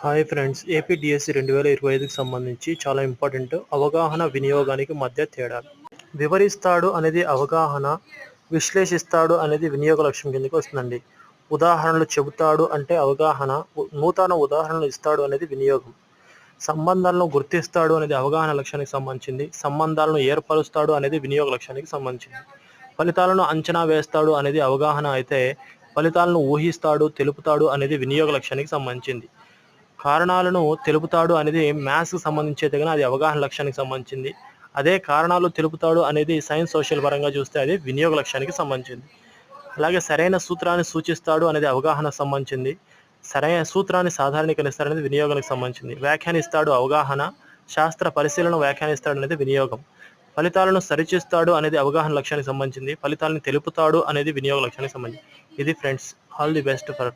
Hi friends APDSC రెండు వేల ఇరవై ఐదుకి సంబంధించి చాలా ఇంపార్టెంట్ అవగాహన వినియోగానికి మధ్య తేడా. వివరిస్తాడు అనేది అవగాహన విశ్లేషిస్తాడు అనేది వినియోగ లక్ష్యం కిందకి వస్తుందండి. ఉదాహరణలు చెబుతాడు అంటే అవగాహన నూతన ఉదాహరణలు ఇస్తాడు అనేది వినియోగం. సంబంధాలను గుర్తిస్తాడు అనేది అవగాహన లక్ష్యానికి సంబంధించింది. సంబంధాలను ఏర్పరుస్తాడు అనేది వినియోగ లక్ష్యానికి సంబంధించింది. ఫలితాలను అంచనా వేస్తాడు అనేది అవగాహన అయితే ఫలితాలను ఊహిస్తాడు తెలుపుతాడు అనేది వినియోగ లక్ష్యానికి సంబంధించింది. కారణాలను తెలుపుతాడు అనేది మ్యాథ్స్కి సంబంధించేది అయితే అది అవగాహన లక్ష్యానికి సంబంధించింది. అదే కారణాలు తెలుపుతాడు అనేది సైన్స్ సోషల్ పరంగా చూస్తే అది వినియోగ లక్ష్యానికి సంబంధించింది. అలాగే సరైన సూత్రాన్ని సూచిస్తాడు అనేది అవగాహన సంబంధించింది. సరైన సూత్రాన్ని సాధారణీకరిస్తాడు అనేది వినియోగానికి సంబంధించింది. వ్యాఖ్యానిస్తాడు అవగాహన శాస్త్ర పరిశీలన వ్యాఖ్యానిస్తాడు అనేది వినియోగం. ఫలితాలను సరిచేస్తాడు అనేది అవగాహన లక్ష్యానికి సంబంధించింది. ఫలితాలను తెలుపుతాడు అనేది వినియోగ లక్ష్యానికి సంబంధించింది. ఇది friends all the best for